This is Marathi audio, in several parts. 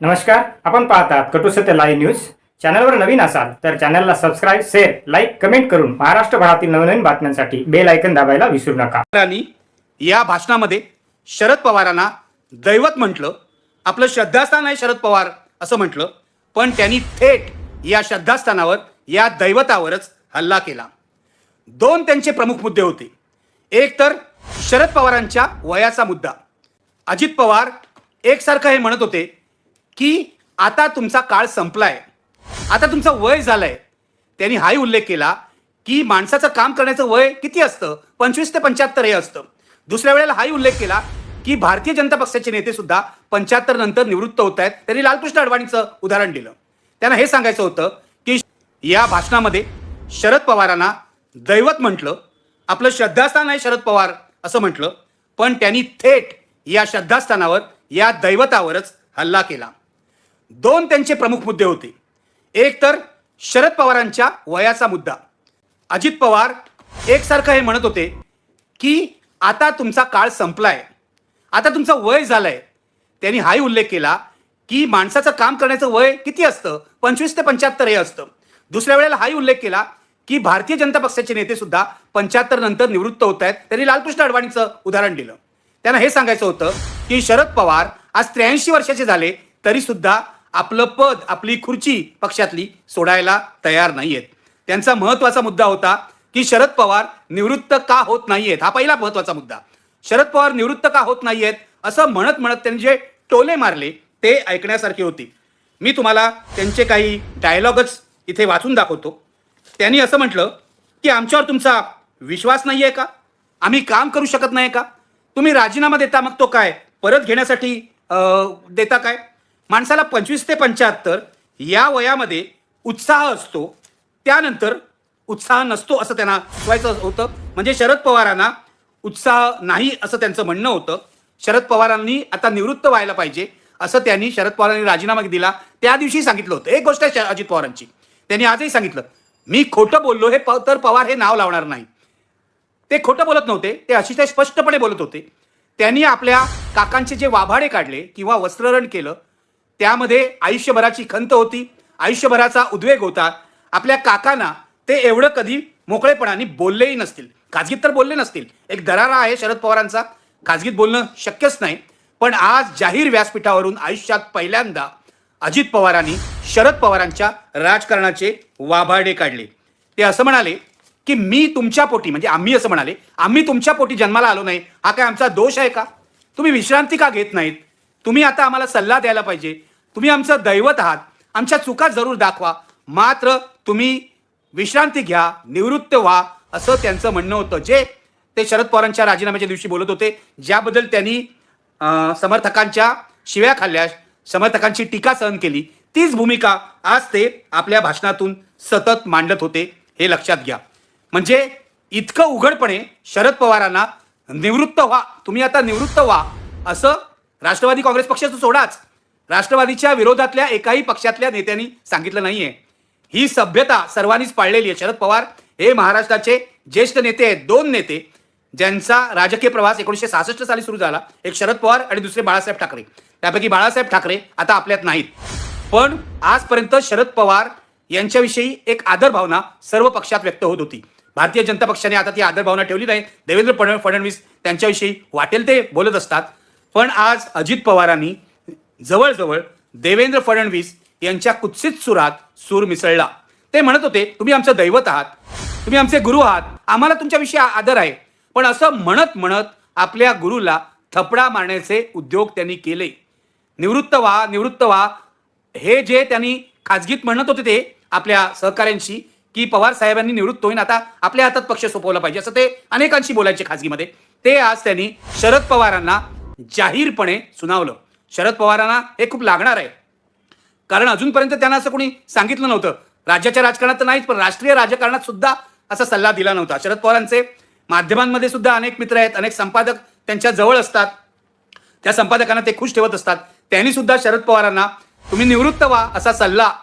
नमस्कार आपण पाहतात कटू सत्य लाईव्ह न्यूज चॅनलवर नवीन असाल तर चॅनलला सबस्क्राईब शेअर लाईक कमेंट करून महाराष्ट्रभरातील नवनवीन बातम्यांसाठी बेल ऐकन दाबायला विसरू नका. पवारांनी या भाषणामध्ये शरद पवारांना दैवत म्हटलं. आपलं श्रद्धास्थान आहे शरद पवार असं म्हटलं. पण त्यांनी थेट या श्रद्धास्थानावर या दैवतावरच हल्ला केला. दोन त्यांचे प्रमुख मुद्दे होते. एक तर शरद पवारांच्या वयाचा मुद्दा. अजित पवार एकसारखं हे म्हणत होते की आता तुमचा काळ संपलाय. आता तुमचं वय झालंय. त्यांनी हाही उल्लेख केला की माणसाचं काम करण्याचं वय किती असतं? पंचवीस ते पंच्याहत्तर हे असतं. दुसऱ्या वेळेला हाही उल्लेख केला की भारतीय जनता पक्षाचे नेते सुद्धा पंच्याहत्तर नंतर निवृत्त होत आहेत. त्यांनी लालकृष्ण अडवाणीचं उदाहरण दिलं. त्यांना हे सांगायचं होतं की या भाषणामध्ये शरद पवारांना दैवत म्हटलं आपलं श्रद्धास्थान आहे शरद पवार असं म्हटलं पण त्यांनी थेट या श्रद्धास्थानावर या दैवतावरच हल्ला केला. दोन त्यांचे प्रमुख मुद्दे होते. एक तर शरद पवारांच्या वयाचा मुद्दा. अजित पवार एकसारखं हे म्हणत होते की आता तुमचा काळ संपलाय. आता तुमचं वय झालंय. त्यांनी हाही उल्लेख केला की माणसाचं काम करण्याचं वय किती असतं? पंचवीस ते पंच्याहत्तर हे असतं. दुसऱ्या वेळेला हाही उल्लेख केला की भारतीय जनता पक्षाचे नेते सुद्धा पंच्याहत्तर नंतर निवृत्त होत आहेत. त्यांनी लालकृष्ण अडवाणीचं उदाहरण दिलं. त्यांना हे सांगायचं होतं की शरद पवार आज त्र्याऐंशी वर्षाचे झाले तरी सुद्धा आपलं पद आपली खुर्ची पक्षातली सोडायला तयार नाहीयेत. त्यांचा महत्त्वाचा मुद्दा होता की शरद पवार निवृत्त का होत नाहीयेत? हा पहिला महत्त्वाचा मुद्दा. शरद पवार निवृत्त का होत नाहीयेत? असं म्हणत म्हणत त्यांनी जे टोले मारले ते ऐकण्यासारखे होते. मी तुम्हाला त्यांचे काही डायलॉगच इथे वाचून दाखवतो. त्यांनी असं म्हटलं की आमच्यावर तुमचा विश्वास नाही आहे का? आम्ही काम करू शकत नाही का? तुम्ही राजीनामा देता मग तो काय? परत घेण्यासाठी देता काय? माणसाला पंचवीस ते पंच्याहत्तर या वयामध्ये उत्साह असतो. त्यानंतर उत्साह नसतो असं त्यांना व्हायचं होतं. म्हणजे शरद पवारांना उत्साह नाही असं त्यांचं म्हणणं होतं. शरद पवारांनी आता निवृत्त व्हायला पाहिजे असं त्यांनी शरद पवारांनी राजीनामा दिला. त्या दिवशी सांगितलं होतं. एक गोष्ट आहे अजित पवारांची. त्यांनी आजही सांगितलं मी खोटं बोललो हे प तर पवार हे नाव लावणार नाही. ते खोटं बोलत नव्हते. ते अतिशय स्पष्टपणे बोलत होते. त्यांनी आपल्या काकांचे जे वाभाडे काढले किंवा वस्त्ररण केलं त्यामध्ये आयुष्यभराची खंत होती आयुष्यभराचा उद्वेग होता. आपल्या काकांना ते एवढं कधी मोकळेपणाने बोललेही नसतील. खाजगीत तर बोलले नसतील. एक दरारा आहे शरद पवारांचा. खाजगीत बोलणं शक्यच नाही. पण आज जाहीर व्यासपीठावरून आयुष्यात पहिल्यांदा अजित पवारांनी शरद पवारांच्या राजकारणाचे वाभाडे काढले. ते असं म्हणाले की मी तुमच्या पोटी म्हणजे आम्ही असं म्हणाले आम्ही तुमच्या पोटी जन्माला आलो नाही. हा काय आमचा दोष आहे का? तुम्ही विश्रांती का घेत नाहीत? तुम्ही आता आम्हाला सल्ला द्यायला पाहिजे. तुम्ही आमचं दैवत आहात. आमच्या चुका जरूर दाखवा. मात्र तुम्ही विश्रांती घ्या निवृत्त व्हा असं त्यांचं म्हणणं होतं. जे ते शरद पवारांच्या राजीनाम्याच्या दिवशी बोलत होते ज्याबद्दल त्यांनी समर्थकांच्या शिव्या खाल्ल्या समर्थकांची टीका सहन केली. तीच भूमिका आज ते आपल्या भाषणातून सतत मांडत होते हे लक्षात घ्या. म्हणजे इतकं उघडपणे शरद पवारांना निवृत्त व्हा तुम्ही आता निवृत्त व्हा असं राष्ट्रवादी काँग्रेस पक्षाचं सोडाच. राष्ट्रवादीच्या विरोधातल्या एकाही पक्षातल्या नेत्यांनी सांगितलं नाहीये. ही सभ्यता सर्वांनीच पाळलेली आहे. शरद पवार हे महाराष्ट्राचे ज्येष्ठ नेते आहेत. दोन नेते ज्यांचा राजकीय प्रवास एकोणीसशे सहासष्ट साली सुरू झाला. एक शरद पवार आणि दुसरे बाळासाहेब ठाकरे. त्यापैकी बाळासाहेब ठाकरे आता आपल्यात नाहीत. पण आजपर्यंत शरद पवार यांच्याविषयी एक आदर भावना सर्व पक्षात व्यक्त होत होती. भारतीय जनता पक्षाने आता ती आदर भावना ठेवली नाही. देवेंद्र फडणवीस त्यांच्याविषयी वाटेल ते बोलत असतात. पण आज अजित पवारांनी जवळजवळ देवेंद्र फडणवीस यांच्या कुत्सित सुरात सूर मिसळला. ते म्हणत होते तुम्ही आमचं दैवत आहात. तुम्ही आमचे गुरु आहात. आम्हाला तुमच्याविषयी आदर आहे. पण असं म्हणत म्हणत आपल्या गुरुला थपडा मारण्याचे उद्योग त्यांनी केले. निवृत्त व्हा निवृत्त व्हा. हे जे त्यांनी खाजगीत म्हणत होते ते आपल्या सहकाऱ्यांशी की पवार साहेबांनी निवृत्त होईन आता आपल्या हातात पक्ष सोपवला पाहिजे. असं ते अनेकांशी बोलायचे खाजगीमध्ये. ते आज त्यांनी शरद पवारांना जाहीरपणे सुनावलं. शरद पवारांना हे खूप लागणार आहे. कारण अजूनपर्यंत त्यांना असं कोणी सांगितलं नव्हतं. राज्याच्या राजकारणात तर नाहीच पण राष्ट्रीय राजकारणात सुद्धा असा सल्ला दिला नव्हता. शरद पवारांचे माध्यमांमध्ये सुद्धा अनेक मित्र आहेत अनेक संपादक त्यांच्या जवळ असतात. त्या संपादकांना ते खुश ठेवत असतात. त्यांनी सुद्धा शरद पवारांना तुम्ही निवृत्त व्हा असा सल्ला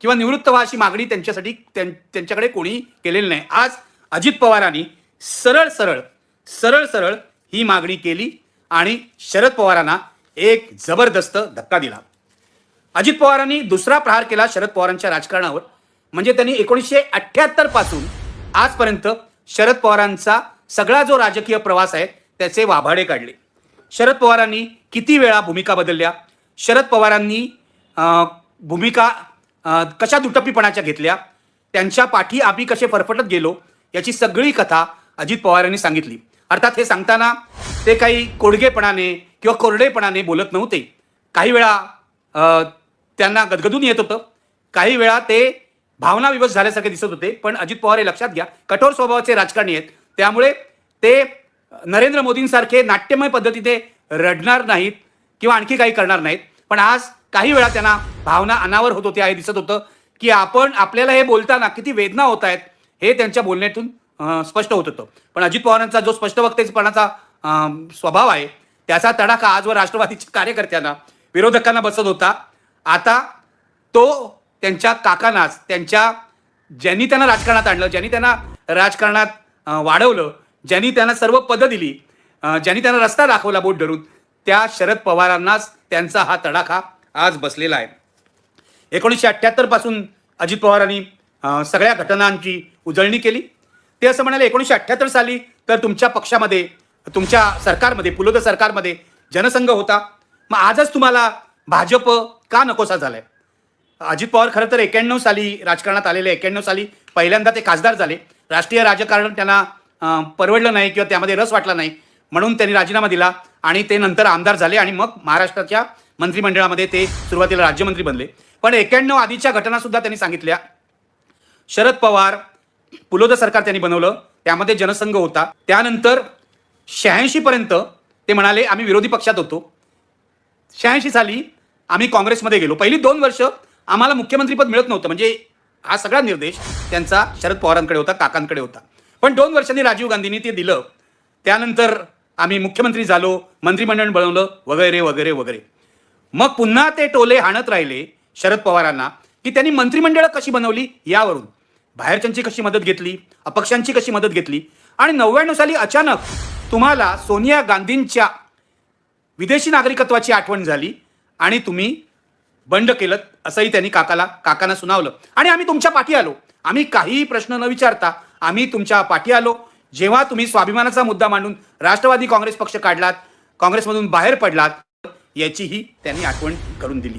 किंवा निवृत्त व्हा अशी मागणी त्यांच्यासाठी त्यां- त्यांच्याकडे कोणी केलेली नाही. आज अजित पवारांनी सरळ सरळ सरळ सरळ ही मागणी केली आणि शरद पवारांना एक जबरदस्त धक्का दिला. अजित पवारांनी दुसरा प्रहार केला शरद पवारांच्या राजकारणावर. म्हणजे त्यांनी एकोणीसशे अठ्ठ्याहत्तरपासून आजपर्यंत शरद पवारांचा सगळा जो राजकीय प्रवास आहे त्याचे वाभाडे काढले. शरद पवारांनी किती वेळा भूमिका बदलल्या? शरद पवारांनी भूमिका कशा दुटप्पीपणाच्या घेतल्या? त्यांच्या पाठी आम्ही कसे फरफटत गेलो? याची सगळी कथा अजित पवारांनी सांगितली. अर्थात हे सांगताना ते काही कोडगेपणाने किंवा कोरडेपणाने बोलत नव्हते. काही वेळा त्यांना गदगदून येत होतं. काही वेळा ते भावनाविवश झाल्यासारखे दिसत होते. पण अजित पवार हे लक्षात घ्या कठोर स्वभावाचे राजकारणी आहेत. त्यामुळे ते नरेंद्र मोदींसारखे नाट्यमय पद्धतीने रडणार नाहीत किंवा आणखी काही करणार नाहीत. पण आज काही वेळा त्यांना भावना अनावर होत होत्या हे दिसत होतं की आपण आपल्याला हे बोलताना किती वेदना होत आहेत हे त्यांच्या बोलण्यातून स्पष्ट होत होतं. पण अजित पवारांचा जो स्पष्ट वक्तेपणाचा स्वभाव आहे त्याचा तडाखा आजवर राष्ट्रवादीच्या कार्यकर्त्यांना विरोधकांना बसत होता. आता तो त्यांच्या काकांनाच त्यांच्या ज्यांनी त्यांना राजकारणात आणलं ज्यांनी त्यांना राजकारणात वाढवलं ज्यांनी त्यांना सर्व पदं दिली ज्यांनी त्यांना रस्ता दाखवला बोट धरून त्या शरद पवारांनाच त्यांचा हा तडाखा आज बसलेला आहे. एकोणीसशे अठ्ठ्याहत्तरपासून अजित पवारांनी सगळ्या घटनांची उजळणी केली. ते असं म्हणाले एकोणीसशे अठ्ठ्याहत्तर साली तर तुमच्या पक्षामध्ये तुमच्या सरकारमध्ये पुलोद सरकारमध्ये जनसंघ होता. मग आजच तुम्हाला भाजप का नकोसा झालाय? अजित पवार खरं तर एक्याण्णव साली राजकारणात आलेले एक्याण्णव साली पहिल्यांदा ते खासदार झाले. राष्ट्रीय राजकारण त्यांना परवडलं नाही किंवा त्यामध्ये रस वाटला नाही म्हणून त्यांनी राजीनामा दिला आणि ते नंतर आमदार झाले आणि मग महाराष्ट्राच्या मंत्रिमंडळामध्ये ते सुरुवातीला राज्यमंत्री बनले. पण एक्याण्णव आधीच्या घटनासुद्धा त्यांनी सांगितल्या. शरद पवार पुलोद सरकार त्यांनी बनवलं त्यामध्ये जनसंघ होता. त्यानंतर शहाऐंशी पर्यंत ते म्हणाले आम्ही विरोधी पक्षात होतो. शहाऐंशी साली आम्ही काँग्रेसमध्ये गेलो. पहिली दोन वर्ष आम्हाला मुख्यमंत्रीपद मिळत नव्हतं. म्हणजे हा सगळा निर्देश त्यांचा शरद पवारांकडे होता काकांकडे होता. पण दोन वर्षांनी राजीव गांधींनी ते दिलं. त्यानंतर आम्ही मुख्यमंत्री झालो मंत्रिमंडळ बनवलं वगैरे वगैरे वगैरे. मग पुन्हा ते टोले हाणत राहिले शरद पवारांना की त्यांनी मंत्रिमंडळं कशी बनवली यावरून. बाहेरच्यांची कशी मदत घेतली अपक्षांची कशी मदत घेतली. आणि नव्याण्णव साली अचानक तुम्हाला सोनिया गांधींच्या विदेशी नागरिकत्वाची आठवण झाली आणि तुम्ही बंड केलं असंही त्यांनी काकाला काकांना सुनावलं. आणि आम्ही तुमच्या पाठी आलो. आम्ही काहीही प्रश्न न विचारता आम्ही तुमच्या पाठी आलो. जेव्हा तुम्ही स्वाभिमानाचा मुद्दा मांडून राष्ट्रवादी काँग्रेस पक्ष काढलात काँग्रेसमधून बाहेर पडलात याचीही त्यांनी आठवण करून दिली.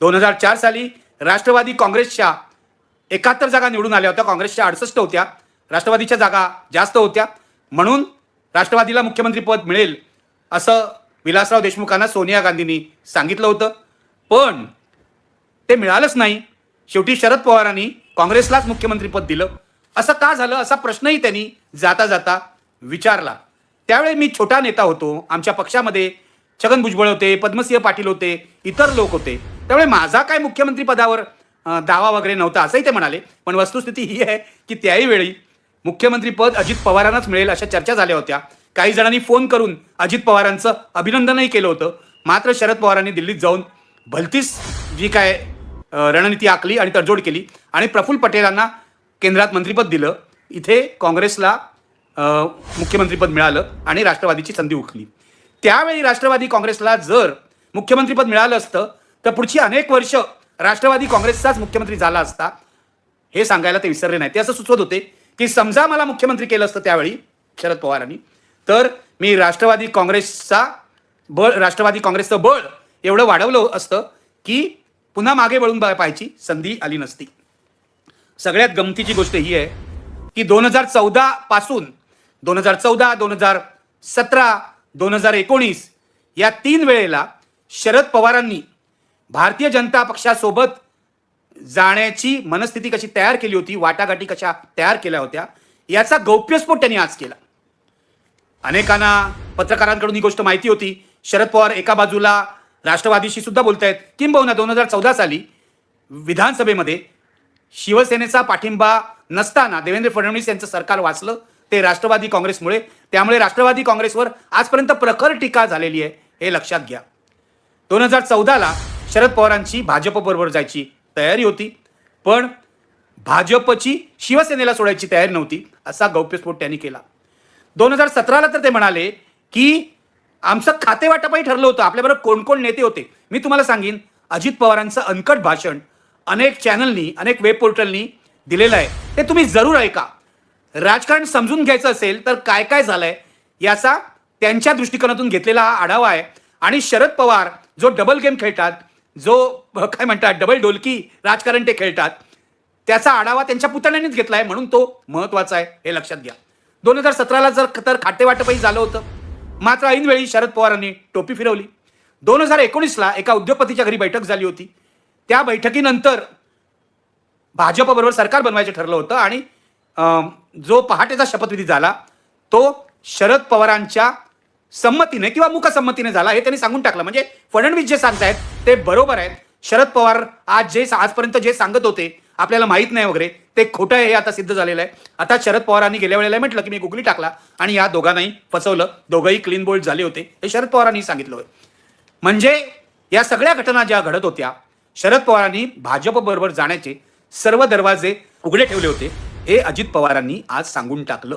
दोन हजार चार साली राष्ट्रवादी काँग्रेसच्या एकाहत्तर जागा निवडून आल्या होत्या. काँग्रेसच्या अडसष्ट होत्या. राष्ट्रवादीच्या जागा जास्त होत्या. म्हणून राष्ट्रवादीला मुख्यमंत्रीपद मिळेल असं विलासराव देशमुखांना सोनिया गांधींनी सांगितलं होतं. पण ते मिळालंच नाही. शेवटी शरद पवारांनी काँग्रेसलाच मुख्यमंत्रीपद दिलं. असं का झालं? असा प्रश्नही त्यांनी जाता जाता विचारला. त्यावेळी मी छोटा नेता होतो. आमच्या पक्षामध्ये छगन भुजबळ होते पद्मसिंह पाटील होते इतर लोक होते. त्यामुळे माझा काय मुख्यमंत्री पदावर दावा वगैरे नव्हता असंही ते म्हणाले. पण वस्तुस्थिती ही आहे की त्याही वेळी मुख्यमंत्रीपद अजित पवारांनाच मिळेल अशा चर्चा झाल्या होत्या. काही जणांनी फोन करून अजित पवारांचं अभिनंदनही केलं होतं. मात्र शरद पवारांनी दिल्लीत जाऊन भलतीच जी काय रणनीती आखली आणि तडजोड केली आणि प्रफुल्ल पटेलांना केंद्रात मंत्रिपद दिलं. इथे काँग्रेसला मुख्यमंत्रीपद मिळालं आणि राष्ट्रवादीची संधी उठली त्यावेळी राष्ट्रवादी काँग्रेसला जर मुख्यमंत्रीपद मिळालं असतं तर पुढची अनेक वर्ष राष्ट्रवादी काँग्रेसचाच मुख्यमंत्री झाला असता हे सांगायला ते विसरले नाही ते असं सुचवत होते की समजा मला मुख्यमंत्री केलं असतं त्यावेळी शरद पवारांनी तर मी राष्ट्रवादी काँग्रेसचा बळ राष्ट्रवादी काँग्रेसचं बळ एवढं वाढवलं असतं की पुन्हा मागे वळून पाहायची संधी आली नसती. सगळ्यात गमतीची गोष्ट ही आहे की दोन हजार चौदा पासून दोन हजार चौदा दोन हजार सतरा दोन हजार एकोणीस या तीन वेळेला शरद पवारांनी भारतीय जनता पक्षासोबत जाण्याची मनस्थिती कशी तयार केली होती वाटाघाटी कशा तयार केल्या होत्या याचा गौप्यस्फोट त्यांनी आज केला. अनेकांना पत्रकारांकडून ही गोष्ट माहिती होती. शरद पवार एका बाजूला राष्ट्रवादीशी सुद्धा बोलतायत. किंबहुना दोन हजार चौदा साली विधानसभेमध्ये शिवसेनेचा पाठिंबा नसताना देवेंद्र फडणवीस यांचं सरकार वाचलं ते राष्ट्रवादी काँग्रेसमुळे. त्यामुळे राष्ट्रवादी काँग्रेसवर आजपर्यंत प्रखर टीका झालेली आहे हे लक्षात घ्या. दोन हजार चौदाला शरद पवारांची भाजपबरोबर जायची तयारी होती. पण भाजपची शिवसेनेला सोडायची तयारी नव्हती असा गौप्यस्फोट त्यांनी केला. दोन हजार सतराला तर ते म्हणाले की आमचं खातेवाटपही ठरलं होतं. आपल्याबरोबर कोण कोण नेते होते? मी तुम्हाला सांगेन अजित पवारांचं अनकट भाषण अनेक चॅनलनी अनेक वेब पोर्टलनी दिलेलं आहे. ते तुम्ही जरूर ऐका. राजकारण समजून घ्यायचं असेल तर काय काय झालंय याचा त्यांच्या दृष्टिकोनातून घेतलेला हा आढावा आहे. आणि शरद पवार जो डबल गेम खेळतात जो काय म्हणतात डबल डोलकी राजकारण ते खेळतात त्याचा आढावा त्यांच्या पुतण्यानेच घेतला आहे म्हणून तो महत्त्वाचा आहे हे लक्षात घ्या. दोन हजार सतराला जर तर खाटेवाटपही झालं होतं. मात्र ऐनवेळी शरद पवारांनी टोपी फिरवली. दोन हजार एकोणीसला एका उद्योगपतीच्या घरी बैठक झाली होती. त्या बैठकीनंतर भाजपबरोबर सरकार बनवायचं ठरलं होतं आणि जो पहाटेचा शपथविधी झाला तो शरद पवारांच्या संमतीने किंवा मुखसंमतीने झाला हे त्यांनी सांगून टाकलं. म्हणजे फडणवीस जे सांगतायत ते बरोबर आहेत. शरद पवार आज जे आजपर्यंत जे सांगत होते आपल्याला माहीत नाही वगैरे ते खोटं आहे हे आता सिद्ध झालेलं आहे. आता शरद पवारांनी गेल्या वेळेला म्हटलं की मी गुगली टाकला आणि या दोघांनाही फसवलं. दोघंही क्लीन बोल्ड झाले होते. हे शरद पवारांनी सांगितलं म्हणजे या सगळ्या घटना ज्या घडत होत्या शरद पवारांनी भाजप बरोबर जाण्याचे सर्व दरवाजे उघडे ठेवले होते. हे अजित पवारांनी आज सांगून टाकलं.